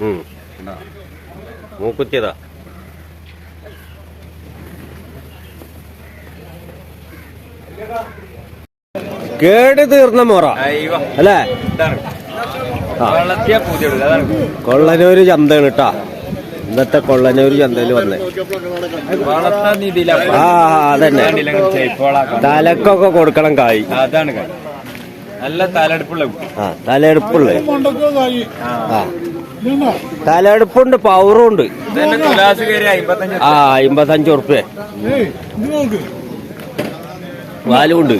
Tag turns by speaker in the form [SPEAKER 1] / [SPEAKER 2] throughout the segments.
[SPEAKER 1] ഉം. മൂക്കുത്തിയതാ. കേട് തീർന്ന മുറ. അല്ലേ? കൊള്ളനൂര് ചന്തയാണ് കേട്ടാ ഇന്നത്തെ കൊള്ളനൂര് ചന്തയിൽ വന്നേ. ആ അതന്നെ. തലക്കൊക്കെ കൊടുക്കണം കായ്.
[SPEAKER 2] അതാണ് കാര്യം നല്ല തലടുപ്പുള്ള കുട്ടി.
[SPEAKER 1] ആ തലയെടുപ്പുള്ള. ആ തലയെടുപ്പുണ്ട് പവറും ഉണ്ട്
[SPEAKER 2] ഇതന്നെ തുലാസ് കയറി അമ്പത്തഞ്ച്
[SPEAKER 1] ആ അമ്പത്തഞ്ച് ഉറുപ്പ്യ. വാലുണ്ട്.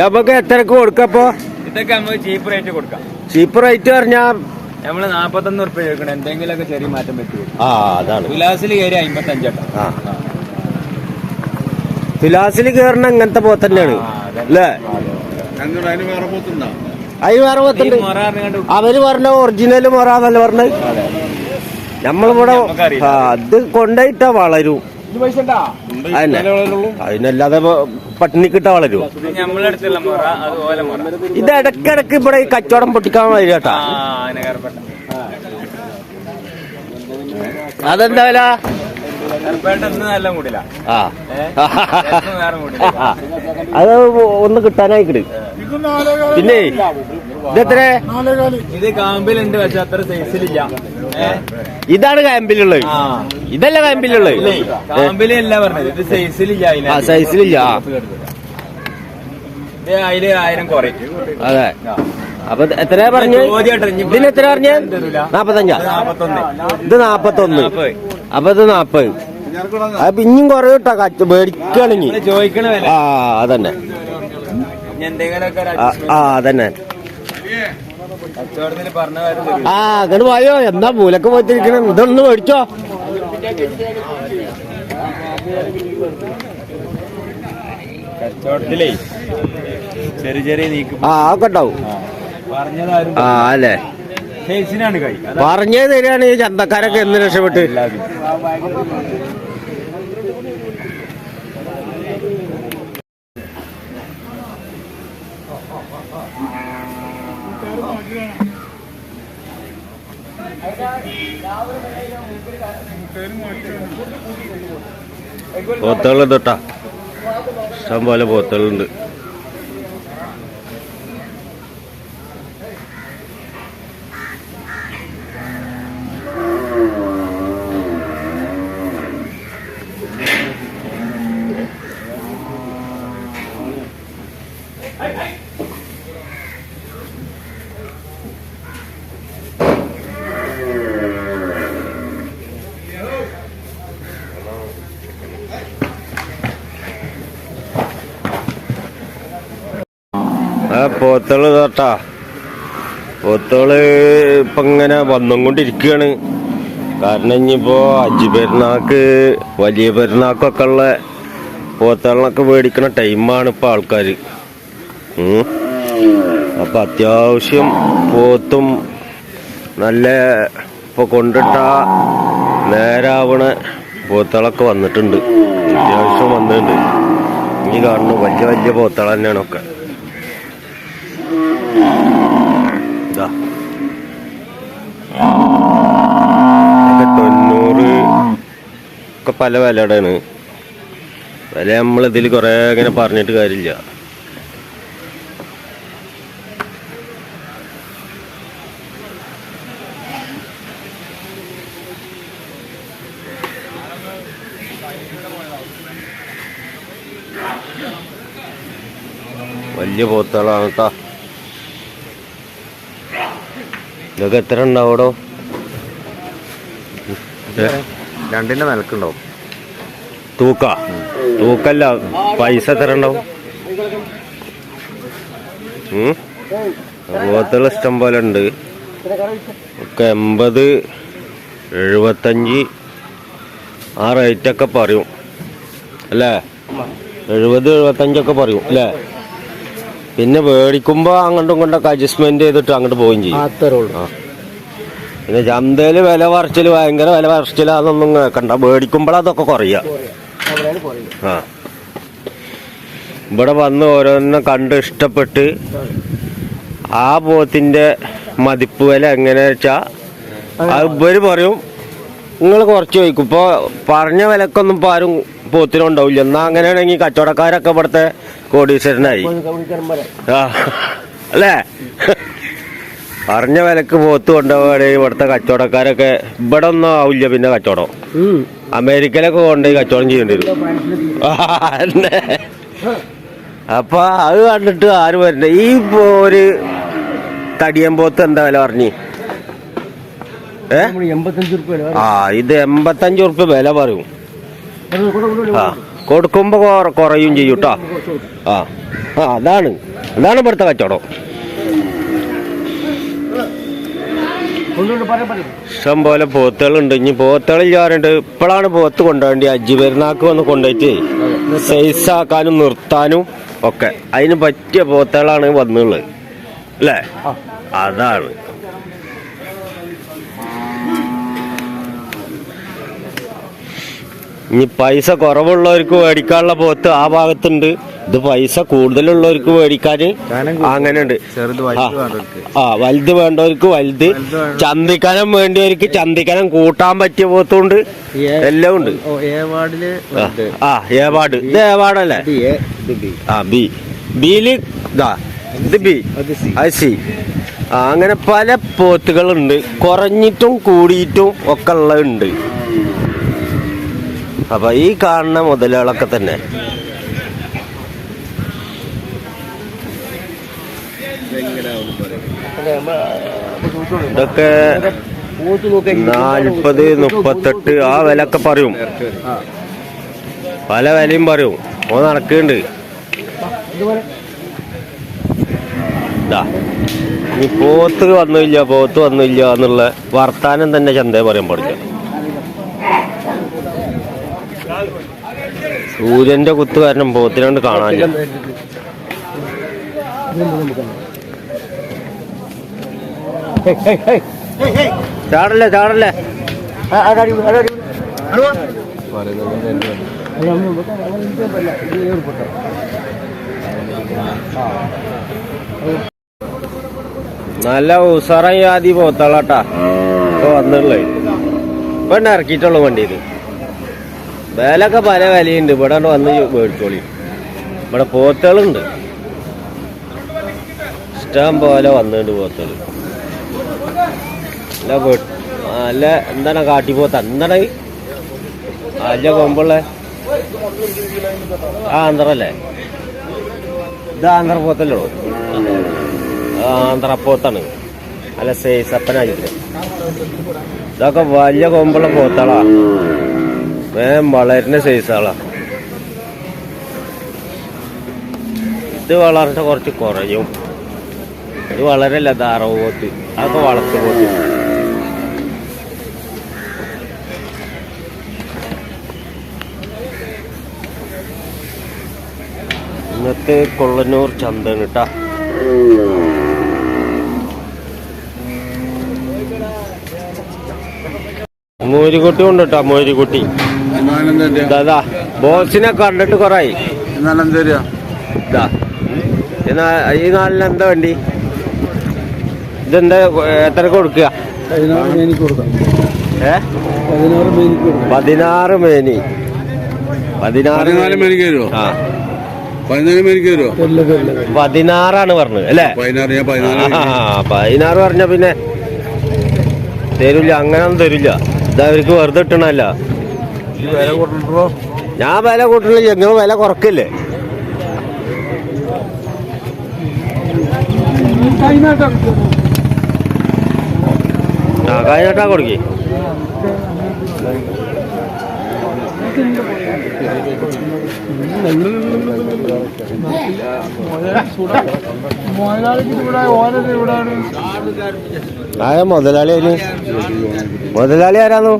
[SPEAKER 1] നമുക്ക് എത്രക്ക് കൊടുക്കപ്പോ
[SPEAKER 2] ഇതൊക്കെ നമുക്ക് ചീപ്പ് റേറ്റ് കൊടുക്കാം.
[SPEAKER 1] ചീപ്പ് റേറ്റ് പറഞ്ഞാ
[SPEAKER 2] നമ്മൾ നാപ്പത്തൊന്ന് ഉറപ്പ് ചോദിക്കണം എന്തെങ്കിലുമൊക്കെ ചെറിയ മാറ്റം പറ്റുമോ?
[SPEAKER 1] ആ അതാണ്.
[SPEAKER 2] തുലാസിൽ കയറി അമ്പത്തഞ്ചേട്ടാ
[SPEAKER 1] ആ. തുലാസിൽ കേറണ ഇങ്ങനത്തെ പോ തന്നെയാണ്. അല്ലേ?
[SPEAKER 3] അങ്ങനെ അതിന് വേറെ പോത്തുണ്ടോ?
[SPEAKER 1] അവർ പറഞ്ഞ ഒറിജിനൽ മൊറാന്നല്ല പറഞ്ഞ നമ്മളിവിടെ അത് കൊണ്ടുപോയിട്ടാ വളരും. അതന്നെ അതിനല്ലാതെ പട്ടിണി കിട്ട വളരും. ഇത് ഇടക്കിടക്ക് ഇവിടെ ഈ കച്ചവടം പൊട്ടിക്കാൻ വരും കേട്ടാ. അതെന്താ വില? ആ. അത് ഒന്ന് കിട്ടാനായിക്കിട് പിന്നെ ഇതെത്ര
[SPEAKER 2] ഇത് കാമ്പിലുണ്ട് പക്ഷെ അത്ര സൈസിലില്ല
[SPEAKER 1] ഇതാണ് കാമ്പിലുള്ളത്. ഇതല്ല കാമ്പിലുള്ളത്.
[SPEAKER 2] സൈസിലില്ല
[SPEAKER 1] ആ അതെ. അപ്പൊ എത്ര പറഞ്ഞു? ഇതിന് എത്ര പറഞ്ഞ. നാപ്പത്തഞ്ചാ?
[SPEAKER 2] ഇത് നാപ്പത്തൊന്ന്.
[SPEAKER 1] അപ്പൊ ഇത് നാപ്പത്. അപ്പൊ ഇനിയും കൊറേ കിട്ടാ കച്ച
[SPEAKER 2] മേടിക്കണെങ്കിൽ
[SPEAKER 1] ആ അതന്നെ. ആ അതന്നെ. ആ അങ്ങോട്ട് പോയോ എന്താ മൂലക്ക് പോയിട്ടിരിക്കണം? ഇതൊന്ന് മേടിച്ചോ.
[SPEAKER 2] കച്ചവടത്തിലേ ചെറിയ ചെറിയ നീക്കം
[SPEAKER 1] ആ ഒക്കെ ഉണ്ടാവും.
[SPEAKER 2] പറഞ്ഞതാരും
[SPEAKER 1] ആ അല്ലേ? പറഞ്ഞേ തരികയാണ് ഈ ചന്തക്കാരൊക്കെ എന്ന് രക്ഷപ്പെട്ട്?
[SPEAKER 2] എല്ലാവരും.
[SPEAKER 1] കേട്ടാ ഇഷ്ടം പോലെ പോത്തുകളുണ്ട് ആ തോട്ടാ പോത്തൾ ഇപ്പൊ ഇങ്ങനെ വന്നും കൊണ്ടിരിക്കുകയാണ് കാരണം ഇനിയിപ്പോ അജി പെരുന്നാക്ക് വലിയ പെരുന്നാക്കൊക്കെ ഉള്ള പോത്തുകളൊക്കെ മേടിക്കണ ടൈമാണ് ഇപ്പൊ ആൾക്കാര്. അപ്പൊ അത്യാവശ്യം പോത്തും നല്ല ഇപ്പൊ കൊണ്ടിട്ട നേരാവണ പോത്തുകളൊക്കെ വന്നിട്ടുണ്ട്. അത്യാവശ്യം വന്നിട്ടുണ്ട്. ഈ കാണുന്നു വലിയ വലിയ പോത്തുകൾ തന്നെയാണ് ഒക്കെ. ഇതാ. ഒക്കെ പല വിലയുടെയാണ്. വില നമ്മളിതിൽ കുറെ ഇങ്ങനെ പറഞ്ഞിട്ട് കാര്യമില്ല. വലിയ പോത്തുകളാണ് കേട്ടോ. ഇതൊക്കെ എത്ര ഉണ്ടാവടോ?
[SPEAKER 3] രണ്ടിന്റെ നിലക്കുണ്ടാവും.
[SPEAKER 1] തൂക്ക. തൂക്കല്ല പൈസ എത്ര ഉണ്ടാവും? അറുപത്തുള്ള ഇഷ്ടം പോലെ ഉണ്ട്. ഒക്കെ എൺപത് എഴുപത്തഞ്ച് ആ റേറ്റൊക്കെ പറയും. അല്ലേ? എഴുപത് എഴുപത്തഞ്ചൊക്കെ പറയും അല്ലേ? പിന്നെ മേടിക്കുമ്പോൾ അങ്ങോട്ടും ഇങ്ങോട്ടൊക്കെ അഡ്ജസ്റ്റ്മെന്റ് ചെയ്തിട്ട് അങ്ങോട്ട് പോവുകയും ചെയ്യും.
[SPEAKER 4] അത്രേ ഉള്ളൂ.
[SPEAKER 1] പിന്നെ ചന്തയിൽ വില പറിച്ചൽ ഭയങ്കര വില പറിച്ചലാന്നൊന്നും കേക്കണ്ട. മേടിക്കുമ്പോഴതൊക്കെ കുറയുക
[SPEAKER 2] അവിടെയാണ്
[SPEAKER 1] ആ. ഇവിടെ വന്ന് ഓരോന്നും കണ്ട് ഇഷ്ടപ്പെട്ട് ആ പോത്തിന്റെ മതിപ്പ് വില എങ്ങനെ വെച്ചാ അത് ഇവർ പറയും നിങ്ങൾ കുറച്ച് ചോദിക്കും. ഇപ്പൊ പറഞ്ഞ വിലക്കൊന്നും ഇപ്പൊ ആരും പോത്തിനുണ്ടാവില്ല എന്നാ അങ്ങനെയാണെങ്കിൽ കച്ചവടക്കാരൊക്കെ ഇവിടുത്തെ കോടീശ്വരനായി. ആ അല്ലേ? പറഞ്ഞ വിലക്ക് പോത്ത് കൊണ്ടുപോവുകയാണെങ്കിൽ ഇവിടുത്തെ കച്ചവടക്കാരൊക്കെ ഇവിടെ ഒന്നും ആവില്ല പിന്നെ കച്ചവടം. അമേരിക്കയിലൊക്കെ കൊണ്ടുപോയി കച്ചവടം ചെയ്യേണ്ടി വരും. അപ്പൊ അത് കണ്ടിട്ട് ആര് വരണ്ട? ഈ ഒരു തടിയൻ പോത്ത് എന്താ വില പറഞ്ഞു?
[SPEAKER 2] ഏഹ്
[SPEAKER 1] ആ ഇത് എൺപത്തഞ്ച് ഉറുപ്പ്യ വില പറയും. ആ കൊടുക്കുമ്പോ കൊറ- കുറയും ചെയ്യും കേട്ടോ ആ ആ അതാണ്. അതാണ് ഇവിടുത്തെ കച്ചവടം. ഇഷ്ടം പോലെ പോത്തുകളുണ്ട്. ഇനി പോത്തുകൾ ചെയ്യാറുണ്ട് ഇപ്പോഴാണ് പോത്ത് കൊണ്ടുപോകേണ്ടി അജ്ജി പെരുന്നാക്ക് വന്ന് കൊണ്ടുപോയിട്ട് സൈസ് ആക്കാനും നിർത്താനും ഒക്കെ. അതിന് പറ്റിയ പോത്തുകളാണ് വന്നുള്ളത്. അല്ലേ? അതാണ്. ഇനി പൈസ കുറവുള്ളവർക്ക് മേടിക്കാനുള്ള പോത്ത് ആ ഭാഗത്തുണ്ട്. ഇത് പൈസ കൂടുതലുള്ളവർക്ക് മേടിക്കാൻ അങ്ങനെയുണ്ട്. ആ. വലുത് വേണ്ടവർക്ക് വലുത്. ചന്തിക്കനം വേണ്ടിയവർക്ക് ചന്തിക്കനം കൂട്ടാൻ പറ്റിയ പോത്തുണ്ട്. എല്ലാം ഉണ്ട്.
[SPEAKER 3] എ
[SPEAKER 1] ആ, ഏവാട് ഇത് ഏവാടല്ലേ ആ ബി. ബിയിൽ ഇതാ ഇത് ബി.
[SPEAKER 3] I C.
[SPEAKER 1] അങ്ങനെ പല പോത്തുകളുണ്ട്. കുറഞ്ഞിട്ടും കൂടിയിട്ടും ഒക്കെ ഉള്ളതുണ്ട്. അപ്പൊ ഈ കാണുന്ന മുതലുകളൊക്കെ തന്നെ. ഇതൊക്കെ നാൽപ്പത് മുപ്പത്തെട്ട് ആ വിലക്കെ പറയും. പല വിലയും പറയും. ഓ നടക്കുന്നുണ്ട്. പോത്ത് വന്നില്ല പോത്ത് വന്നില്ല എന്നുള്ള വർത്താനം തന്നെ ചന്തയെ പറയാൻ പാടില്ല. സൂര്യന്റെ കുത്ത് കാരണം പോത്തിനോണ്ട് കാണാനില്ല ചാടല്ലേ ചാടല്ലേ? നല്ല ഉസാറായി ആദ്യം പോത്താളാട്ടാ. ഇപ്പൊ വന്നുള്ളേ ഇപ്പൊ ഇറക്കിയിട്ടുള്ളൂ വണ്ടിയിൽ വിലയൊക്കെ പല വിലയുണ്ട്. ഇവിടെ വന്ന് മേടിച്ചോളി. ഇവിടെ പോത്തുകളുണ്ട്. ഇഷ്ടം പോലെ വന്നിട്ടുണ്ട് പോത്തുകൾ അല്ല നല്ല കാട്ടി കാട്ടിപ്പോത്ത എന്താണ്? അല്ല കൊമ്പുള്ള ആ ആന്ധ്രല്ലേ? ഇത് ആന്ധ്ര പോത്തല്ലോ ആന്ധ്ര പോത്താണ്. അല്ല സേ സപ്പനായിട്ട് ഇതൊക്കെ വലിയ കൊമ്പുള്ള പോത്താളാ വേഗം വളരുന്ന സൈസാളാ ഇത് വളർച്ച കുറച്ച് കുറയും. ഇത് വളരല്ല ഇത് അറവ് പോത്ത്. അതൊക്കെ വളർത്തു പോത്തി. ഇന്നത്തെ കൊള്ളന്നൂർ ചന്തയാണ് കേട്ടാ മോരിക്കുട്ടി ഉണ്ട് കേട്ടോ മോരിക്കുട്ടി ദാദാ ബോസിനെ കണ്ടിട്ട് കൊറായി ഈ നാലിന് എന്താ വണ്ടി? ഇതെന്താ എത്ര കൊടുക്കുക? ഏ?
[SPEAKER 2] പതിനാറ്
[SPEAKER 1] മേനി പതിനാറ് ആ. പതിനാറാണ് പറഞ്ഞത് അല്ലേ?
[SPEAKER 3] പതിനാറ്
[SPEAKER 1] പറഞ്ഞ പിന്നെ തരില്ല അങ്ങനൊന്നും തരില്ല. ഇത് അവർക്ക് വെറുതെ ഇട്ടണല്ല
[SPEAKER 3] വില
[SPEAKER 1] ഞാൻ വില കൂട്ടണില്ല നിങ്ങൾ വില കുറക്കില്ലേ? ആ കഴിഞ്ഞിട്ടാ കൊടുക്കി. ആയ മുതലാളി അതിന്? മുതലാളി ആരാന്നു?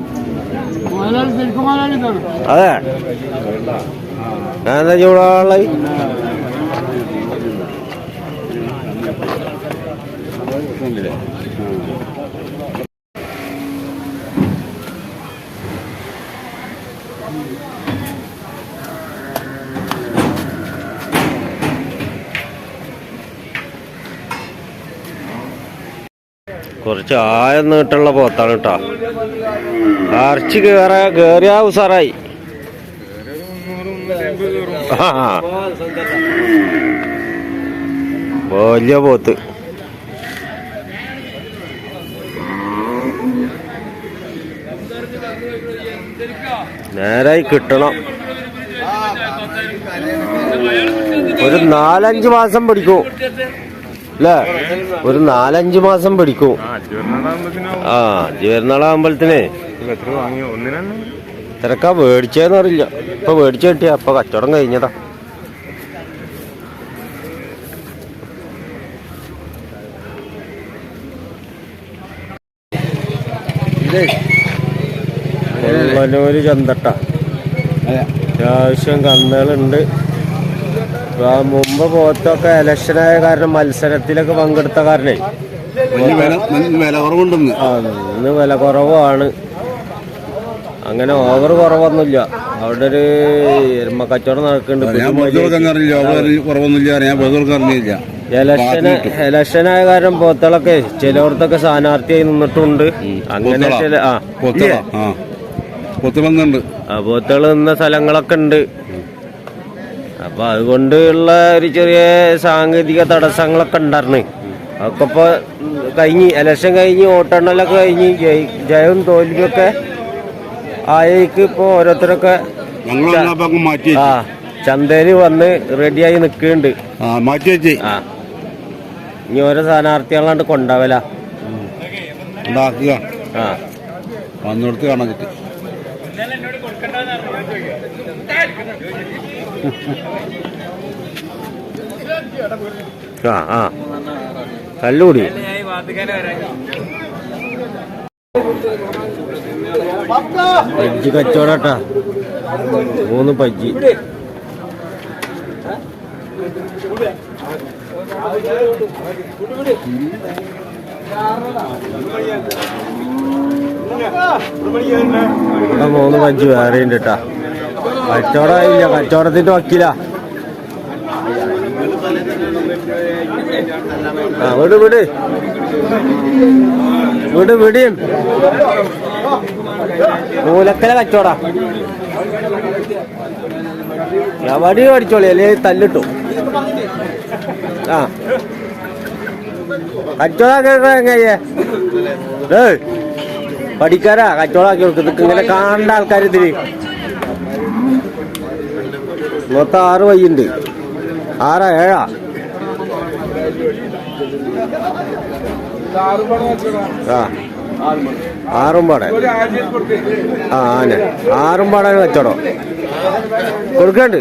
[SPEAKER 1] അതെ. ഞാൻ ചൂടാള കുറച്ച് ആയം നീട്ടുള്ള പോത്താണ് കേട്ടോ അരച്ച് കേറ കേറിയ ഉസാറായി. വലിയ പോത്ത്. നേരായി കിട്ടണം. ഒരു നാലഞ്ച് മാസം പിടിക്കും. അല്ലേ ഒരു നാലഞ്ച് മാസം പിടിക്കും. ആ ജീവനാളാകുമ്പലത്തിനെ തിരക്കാ മേടിച്ചേന്ന് അറിയില്ല. ഇപ്പൊ മേടിച്ചു കിട്ടിയ അപ്പൊ കച്ചവടം കഴിഞ്ഞതാ. കൊള്ളനൂര് ചന്തട്ട. അത്യാവശ്യം കന്നുകളുണ്ട്. മുമ്പ് പോത്തൊക്കെ ഇലക്ഷനായ കാരണം മത്സരത്തിലൊക്കെ പങ്കെടുത്ത കാരണേ. ഇന്ന് വില കുറവാണ്. അങ്ങനെ ഓവർ കുറവൊന്നുമില്ല. അവിടെ ഒരു എരുമ കച്ചവടം നടക്കുന്നുണ്ട് ഇലക്ഷന് ഇലക്ഷനായ കാരണം പോത്തളൊക്കെ ചിലയിടത്തൊക്കെ സ്ഥാനാർത്ഥിയായി നിന്നിട്ടുണ്ട്. അങ്ങനെ? ചില ആ
[SPEAKER 3] പോത്തള
[SPEAKER 1] നിന്ന സ്ഥലങ്ങളൊക്കെ ഉണ്ട്. അപ്പൊ അതുകൊണ്ടുള്ള ഒരു ചെറിയ സാങ്കേതിക തടസ്സങ്ങളൊക്കെ ഉണ്ടായിരുന്നു. അതൊക്കെ ഇപ്പൊ കഴിഞ്ഞ് ഇലക്ഷൻ കഴിഞ്ഞ് വോട്ടെണ്ണലൊക്കെ കഴിഞ്ഞ് ജയി- ജയവും തോൽവിയൊക്കെ ആയേക്ക് ഇപ്പൊ ഓരോരുത്തരൊക്കെ ആ
[SPEAKER 3] വെച്ചു.
[SPEAKER 1] ചന്തയിൽ വന്ന് റെഡിയായി നിൽക്കുന്നുണ്ട്.
[SPEAKER 3] മാറ്റി വെച്ച്.
[SPEAKER 1] ആ. ഇനി ഓരോ സ്ഥാനാർത്ഥികളാണ്ട് കൊണ്ടാവല. ആ.
[SPEAKER 3] വന്നിടത്ത് കാണാൻ കിട്ടി
[SPEAKER 1] ആ ആ. കല്ലുകൂടി പജ്ജി കച്ചവടട്ടാ. മൂന്ന് പജ്ജി. മൂന്ന് പജ്ജി വേറെ ഉണ്ട് കേട്ടാ കച്ചവടം ഇല്ല കച്ചവടത്തിന്റെ വക്കീല. ആ വിട് വിട്. വിട് വിടിയും മൂലക്കല കച്ചോടാ വടി പഠിച്ചോളി അല്ലേ? തല്ലിട്ടു. ആ. കച്ചവടം എങ്ങയ്യേ ഏ പഠിക്കാരാ കച്ചോടാക്കി കൊടുക്കും. ഇതൊക്കെ ഇങ്ങനെ കാണേണ്ട ആൾക്കാർ ഇതിൽ. മൊത്തം ആറ് വയ്യുണ്ട് ആറാ ഏഴാ. ആ. ആറും പാടെ ആ ആന. ആറുംപാടെ വെച്ചോടോ. കൊടുക്കണ്ട്.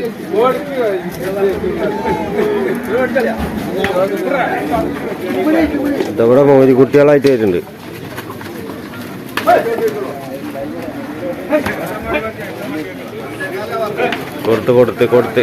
[SPEAKER 1] ഇതവിടെ മോദി കുട്ടികളായിട്ട് വരുന്നുണ്ട്. കൊടുത്ത് കൊടുത്ത് കൊടുത്ത്.